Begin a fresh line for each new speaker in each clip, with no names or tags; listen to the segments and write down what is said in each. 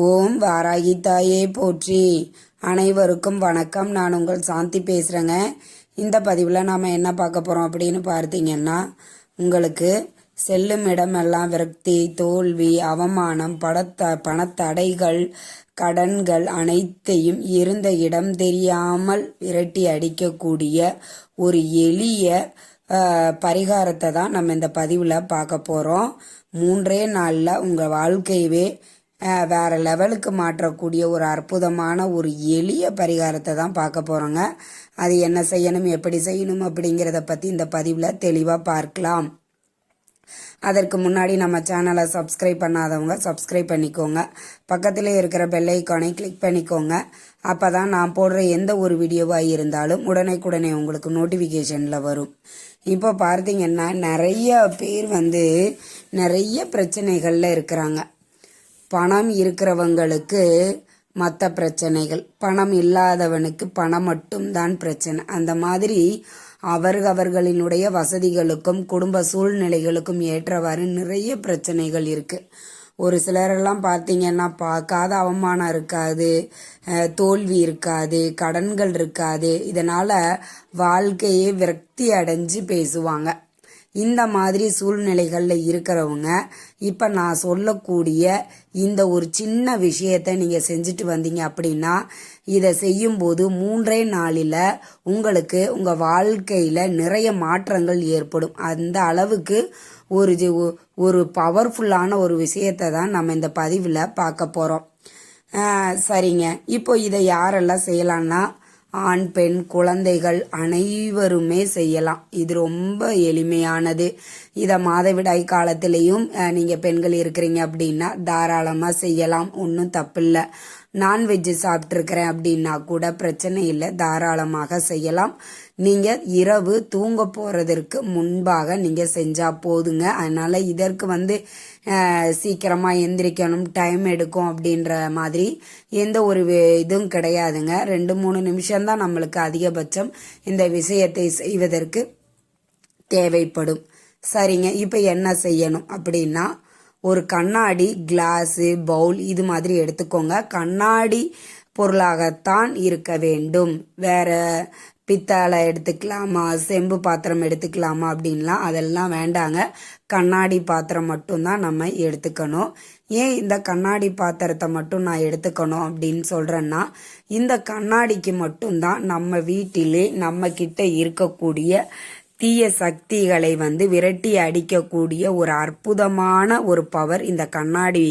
ஓம் வாராகி தாயே போற்றி. அனைவருக்கும் வணக்கம். நான் உங்கள் சாந்தி பேசுகிறேங்க இந்த பதிவில் நாம் என்ன பார்க்க போகிறோம் அப்படின்னு பார்த்தீங்கன்னா உங்களுக்கு செல்லும் இடமெல்லாம் விரக்தி தோல்வி அவமானம் படத்த பணத்தடைகள் கடன்கள் அனைத்தையும் இருந்த இடம் தெரியாமல் விரட்டி அடிக்கக்கூடிய ஒரு எளிய பரிகாரத்தை தான் நம்ம இந்த பதிவில் பார்க்க போகிறோம் மூன்றே நாளில் உங்கள் வாழ்க்கையவே வேறு லெவலுக்கு மாற்றக்கூடிய ஒரு அற்புதமான ஒரு எளிய பரிகாரத்தை தான் பார்க்க போகிறோங்க அது என்ன செய்யணும் எப்படி செய்யணும் அப்படிங்கிறத பற்றி இந்த பதிவில் தெளிவாக பார்க்கலாம். அதற்கு முன்னாடி நம்ம சேனலை சப்ஸ்கிரைப் பண்ணாதவங்க சப்ஸ்கிரைப் பண்ணிக்கோங்க. பக்கத்தில் இருக்கிற பெல் ஐக்கானை கிளிக் பண்ணிக்கோங்க. அப்போ தான் நான் போடுற எந்த ஒரு வீடியோவாக இருந்தாலும் உடனேக்குடனே உங்களுக்கு நோட்டிஃபிகேஷனில் வரும். இப்போ பார்த்தீங்கன்னா நிறைய பேர் வந்து நிறைய பிரச்சனைகளில் இருக்கிறாங்க. பணம் இருக்கிறவங்களுக்கு மற்ற பிரச்சனைகள். பணம் இல்லாதவனுக்கு பணம் மட்டும்தான் பிரச்சனை. அந்த மாதிரி அவர்களினுடைய வசதிகளுக்கும் குடும்ப சூழ்நிலைகளுக்கும் ஏற்றவாறு நிறைய பிரச்சனைகள் இருக்கு. ஒரு சிலரெல்லாம் பார்த்தீங்கன்னா பார்க்காத அவமானம் இருக்காது தோல்வி இருக்காது கடன்கள் இருக்காது. இதனால வாழ்க்கையே விரக்தி அடைஞ்சு பேசுவாங்க. இந்த மாதிரி சூழ்நிலைகளில் இருக்கிறவங்க இப்போ நான் சொல்லக்கூடிய இந்த ஒரு சின்ன விஷயத்தை நீங்கள் செஞ்சுட்டு வந்தீங்க அப்படின்னா இதை செய்யும்போது மூன்றே நாளில் உங்களுக்கு உங்கள் வாழ்க்கையில் நிறைய மாற்றங்கள் ஏற்படும். அந்த அளவுக்கு ஒரு ஒரு பவர்ஃபுல்லான ஒரு விஷயத்தை தான் நம்ம இந்த பதிவில் பார்க்க போகிறோம் சரிங்க. இப்போ இதை யாரெல்லாம் செய்யலான்னா ஆண் பெண் குழந்தைகள் அனைவருமே செய்யலாம். இது ரொம்ப எளிமையானது. இதை மாதவிடாய் காலத்திலையும் நீங்கள் பெண்கள் இருக்கிறீங்க அப்படின்னா தாராளமாக செய்யலாம். ஒன்றும் தப்பில்லை. நான்வெஜ்ஜு சாப்பிட்ருக்கிறேன் அப்படின்னா கூட பிரச்சனை இல்லை. தாராளமாக செய்யலாம். நீங்க இரவு தூங்க போறதற்கு முன்பாக நீங்க செஞ்சா போதுங்க. அதனால இதற்கு வந்து சீக்கிரமாக சீக்கிரமா எந்திரிக்கணும் டைம் எடுக்கும் அப்படின்ற மாதிரி எந்த ஒரு இதுவும் கிடையாதுங்க. ரெண்டு மூணு நிமிஷம்தான் நம்மளுக்கு அதிகபட்சம் இந்த விஷயத்தை செய்வதற்கு தேவைப்படும். சரிங்க. இப்போ என்ன செய்யணும் அப்படின்னா ஒரு கண்ணாடி கிளாஸு பவுல் இது மாதிரி எடுத்துக்கோங்க. கண்ணாடி பொருளாகத்தான் இருக்க வேண்டும். வேற பித்தளை எடுத்துக்கலாமா? செம்பு பாத்திரம் எடுத்துக்கலாமா அப்படின்லாம் அதெல்லாம் வேண்டாங்க. கண்ணாடி பாத்திரம் மட்டும்தான் நம்ம எடுத்துக்கணும். ஏன் இந்த கண்ணாடி பாத்திரத்தை மட்டும் நான் எடுத்துக்கணும் அப்படின்னு சொல்கிறேன்னா இந்த கண்ணாடிக்கு மட்டும்தான் நம்ம வீட்டிலே நம்ம கிட்ட இருக்கக்கூடிய தீய சக்திகளை வந்து விரட்டி அடிக்கக்கூடிய ஒரு அற்புதமான ஒரு பவர் இந்த கண்ணாடி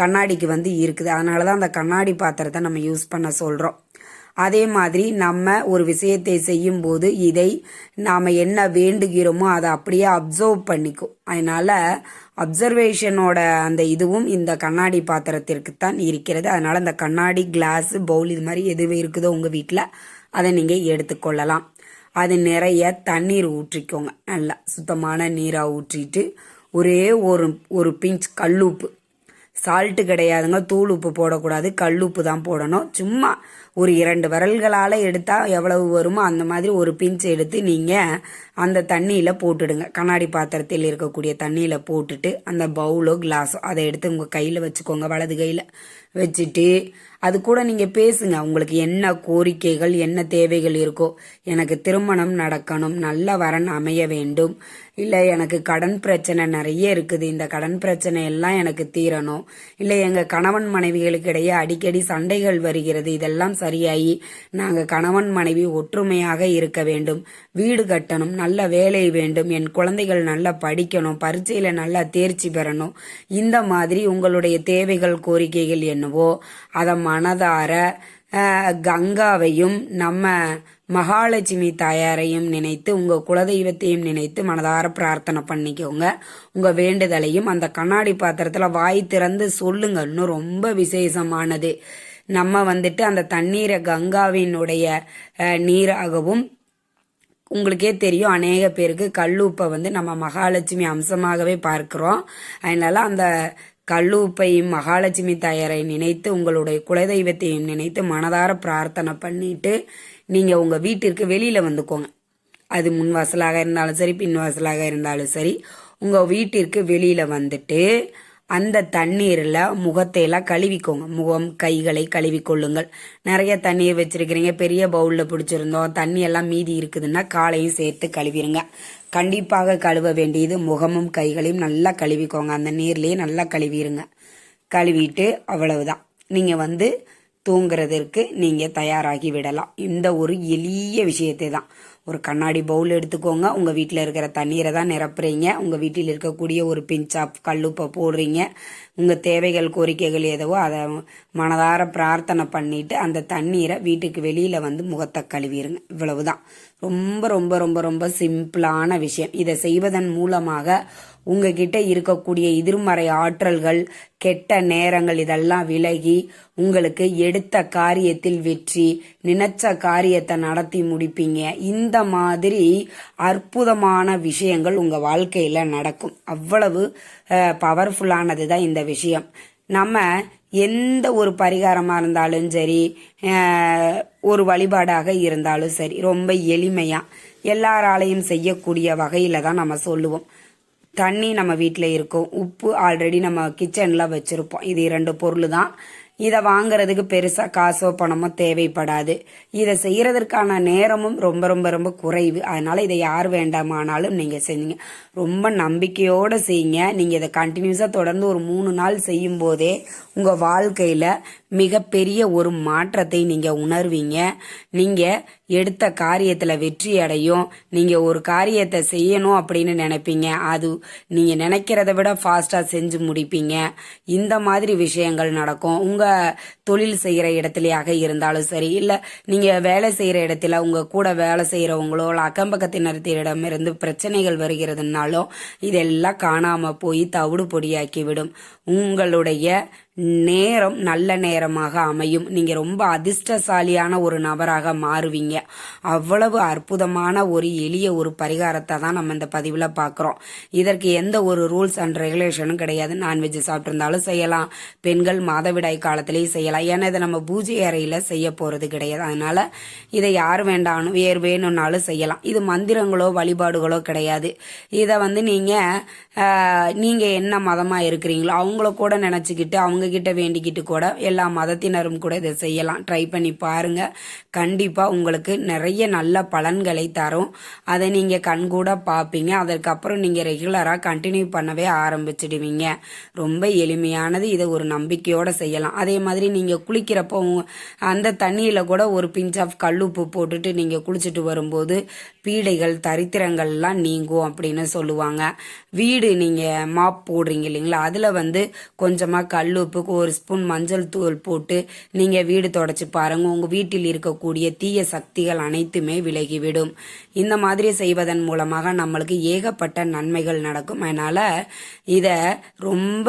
கண்ணாடிக்கு வந்து இருக்குது. அதனால தான் அந்த கண்ணாடி பாத்திரத்தை நம்ம யூஸ் பண்ண சொல்கிறோம் அதே மாதிரி நம்ம ஒரு விஷயத்தை செய்யும்போது இதை நாம் என்ன வேண்டுகிறோமோ அதை அப்படியே அப்சர்வ் பண்ணிக்கும். அதனால அப்சர்வேஷனோட அந்த இதுவும் இந்த கண்ணாடி பாத்திரத்திற்கு தான் இருக்கிறது. அதனால இந்த கண்ணாடி கிளாஸ் பவுல் இது மாதிரி எதுவே இருக்குதோ உங்கள் வீட்டில் அதை நீங்கள் எடுத்துக்கொள்ளலாம். அது நிறைய தண்ணீர் ஊற்றிக்கோங்க. நல்லா சுத்தமான நீராக ஊற்றிட்டு ஒரே ஒரு ஒரு பிஞ்ச் கல்லுப்பு சால்ட்டு கிடையாதுங்க. தூள் உப்பு போடக்கூடாது. கல் உப்பு தான் போடணும். சும்மா ஒரு இரண்டு விரல்களால் எடுத்தால் எவ்வளவு வருமோ அந்த மாதிரி ஒரு பிஞ்ச் எடுத்து நீங்கள் அந்த தண்ணியில் போட்டுடுங்க. கண்ணாடி பாத்திரத்தில் இருக்கக்கூடிய தண்ணியில் போட்டுட்டு அந்த பவுலோ கிளாஸோ அதை எடுத்து உங்கள் கையில் வச்சுக்கோங்க வலது கையில் வச்சுட்டு அது கூட நீங்கள் பேசுங்க. உங்களுக்கு என்ன கோரிக்கைகள் என்ன தேவைகள் இருக்கோ எனக்கு திருமணம் நடக்கணும் நல்ல வரன் அமைய வேண்டும். இல்லை எனக்கு கடன் பிரச்சனை நிறைய இருக்குது. இந்த கடன் பிரச்சனை எல்லாம் எனக்கு தீரணும். இல்லை எங்கள் கணவன் மனைவிகளுக்கு இடையே அடிக்கடி சண்டைகள் வருகிறது. இதெல்லாம் சரியாகி நாங்கள் கணவன் மனைவி ஒற்றுமையாக இருக்க வேண்டும். வீடு கட்டணும் நல்ல வேலை வேண்டும் என் குழந்தைகள் நல்லா படிக்கணும் பரீட்சையில் நல்லா தேர்ச்சி பெறணும் இந்த மாதிரி உங்களுடைய தேவைகள் கோரிக்கைகள் என்னவோ அதை மனதார கங்காவையும் நம்ம மகாலட்சுமி தாயாரையும் நினைத்து உங்கள் குலதெய்வத்தையும் நினைத்து மனதார பிரார்த்தனை பண்ணிக்கோங்க. உங்கள் வேண்டுதலையும் அந்த கண்ணாடி பாத்திரத்தில் வாய் திறந்து சொல்லுங்க. இன்னும் ரொம்ப விசேஷமானது. நம்ம வந்துட்டு அந்த தண்ணீரை கங்காவினுடைய நீராகவும் உங்களுக்கே தெரியும் அநேக பேருக்கு கல்லுப்பை வந்து நம்ம மகாலட்சுமி அம்சமாகவே பார்க்கிறோம். அதனால அந்த கல்லுப்பையும் மகாலட்சுமி தாயாரை நினைத்து உங்களுடைய குலதெய்வத்தையும் நினைத்து மனதார பிரார்த்தனை பண்ணிட்டு நீங்கள் உங்கள் வீட்டிற்கு வெளியில் வந்துக்கோங்க. அது முன் வாசலாக இருந்தாலும் சரி பின் வாசலாக இருந்தாலும் சரி உங்கள் வீட்டிற்கு வெளியில் வந்துட்டு அந்த தண்ணீரில் முகத்தையெல்லாம் கழுவிக்கோங்க. முகம் கைகளை கழுவிக்கொள்ளுங்கள். நிறைய தண்ணீர் வச்சிருக்கிறீங்க. பெரிய பவுலில் பிடிச்சிருந்தோம். தண்ணியெல்லாம் மீதி இருக்குதுன்னா காலையும் சேர்த்து கழுவிடுங்க கண்டிப்பாக கழுவ வேண்டியது முகமும் கைகளையும் நல்லா கழுவிக்கோங்க. அந்த நீர்லேயே நல்லா கழுவிடுங்க கழுவிட்டு அவ்வளவுதான். நீங்கள் வந்து தூங்குறதற்கு நீங்கள் தயாராகி விடலாம். இந்த ஒரு எளிய விஷயத்தை தான் ஒரு கண்ணாடி பவுல் எடுத்துக்கோங்க. உங்கள் வீட்டில் இருக்கிற தண்ணீரை தான் நிரப்புறீங்க. உங்கள் வீட்டில் இருக்கக்கூடிய ஒரு பிஞ்ச் ஆஃப் கல்லுப்பை போடுறீங்க. உங்கள் தேவைகள் கோரிக்கைகள் எதுவோ அதை மனதார பிரார்த்தனை பண்ணிவிட்டு அந்த தண்ணீரை வீட்டுக்கு வெளியில் வந்து முகத்தை கழுவிடுங்க இவ்வளவுதான். ரொம்ப ரொம்ப ரொம்ப ரொம்ப சிம்பிளான விஷயம். இதை செய்வதன் மூலமாக உங்ககிட்ட இருக்கக்கூடிய எதிர்மறை ஆற்றல்கள் கெட்ட நேரங்கள் இதெல்லாம் விலகி உங்களுக்கு எடுத்த காரியத்தில் வெற்றி நினைச்ச காரியத்தை நடத்தி முடிப்பீங்க. இந்த மாதிரி அற்புதமான விஷயங்கள் உங்க வாழ்க்கையில நடக்கும். அவ்வளவு பவர்ஃபுல்லானது தான் இந்த விஷயம். நம்ம எந்த ஒரு பரிகாரமாக இருந்தாலும் சரி ஒரு வழிபாடாக இருந்தாலும் சரி ரொம்ப எளிமையாக எல்லாராலையும் செய்யக்கூடிய வகையில் தான் நம்ம சொல்லுவோம். தண்ணி நம்ம வீட்டில் இருக்கும். உப்பு ஆல்ரெடி நம்ம கிச்சனில் வச்சுருப்போம். இது இரண்டு பொருள் தான் இதை வாங்குறதுக்கு பெருசாக காசோ பணமோ தேவைப்படாது. இதை செய்கிறதற்கான நேரமும் ரொம்ப ரொம்ப ரொம்ப குறைவு. அதனால் இதை யார் வேண்டாமானாலும் நீங்கள் செஞ்சீங்க ரொம்ப நம்பிக்கையோடு செய்யுங்க. நீங்கள் இதை கண்டினியூஸாக தொடர்ந்து ஒரு மூணு நாள் செய்யும் போதே உங்கள் வாழ்க்கையில் மிகப்பெரிய ஒரு மாற்றத்தை நீங்கள் உணர்வீங்க. நீங்கள் எடுத்த காரியத்தில் வெற்றி அடையும். நீங்கள் ஒரு காரியத்தை செய்யணும் அப்படின்னு நினைப்பீங்க. அது நீங்கள் நினைக்கிறத விட ஃபாஸ்ட்டாக செஞ்சு முடிப்பீங்க. இந்த மாதிரி விஷயங்கள் நடக்கும். உங்கள் that தொழில் செய்கிற இடத்துலையாக இருந்தாலும் சரி இல்லை நீங்கள் வேலை செய்கிற இடத்துல உங்கள் கூட வேலை செய்கிறவங்களோ இல்லை அக்கம் பக்கத்தினரிடமிருந்து பிரச்சனைகள் வருகிறதுனாலும் இதெல்லாம் காணாமல் போய் தவிடு பொடியாக்கிவிடும் உங்களுடைய நேரம் நல்ல நேரமாக அமையும். நீங்கள் ரொம்ப அதிர்ஷ்டசாலியான ஒரு நபராக மாறுவீங்க. அவ்வளவு அற்புதமான ஒரு எளிய ஒரு பரிகாரத்தை தான் நம்ம இந்த பதிவில் பார்க்குறோம் இதற்கு எந்த ஒரு ரூல்ஸ் அண்ட் ரெகுலேஷனும் கிடையாது. நான்வெஜ் சாப்பிட்ருந்தாலும் செய்யலாம். பெண்கள் மாதவிடாய் காலத்திலேயும் செய்யலாம். ஏன்னா இதை நம்ம பூஜை அறையில் செய்ய போகிறது கிடையாது. அதனால் இதை யார் வேண்டாலும் வேறு வேணும்னாலும் செய்யலாம். இது மந்திரங்களோ வழிபாடுகளோ கிடையாது. இதை வந்து நீங்கள் நீங்கள் என்ன மதமாக இருக்கிறீங்களோ அவங்கள கூட நினச்சிக்கிட்டு அவங்கக்கிட்ட வேண்டிக்கிட்டு கூட எல்லா மதத்தினரும் கூட இதை செய்யலாம். ட்ரை பண்ணி பாருங்கள் கண்டிப்பாக உங்களுக்கு நிறைய நல்ல பலன்களை தரும். அதை நீங்கள் கண்கூட பார்ப்பீங்க. அதற்கப்புறம் நீங்கள் ரெகுலராக கண்டினியூ பண்ணவே ஆரம்பிச்சிடுவீங்க. ரொம்ப எளிமையானது. இதை ஒரு நம்பிக்கையோடு செய்யலாம். அதே மாதிரி நீங்கள் நீங்கள் குளிக்கிறப்போ அந்த தண்ணியில் கூட ஒரு பிஞ்ச் ஆஃப் கல்லுப்பு போட்டுட்டு நீங்கள் குளிச்சுட்டு வரும்போது பீடைகள் தரித்திரங்கள்லாம் நீங்கும் அப்படின்னு சொல்லுவாங்க. வீடு நீங்கள் மாப் போடுறீங்க இல்லைங்களா? அதில் வந்து கொஞ்சமாக கல்லுப்பு ஒரு ஸ்பூன் மஞ்சள் தூள் போட்டு நீங்கள் வீடு தொடச்சி பாருங்கள் உங்கள் வீட்டில் இருக்கக்கூடிய தீய சக்திகள் அனைத்துமே விலகிவிடும். இந்த மாதிரி செய்வதன் மூலமாக நம்மளுக்கு ஏகப்பட்ட நன்மைகள் நடக்கும். அதனால் இதை ரொம்ப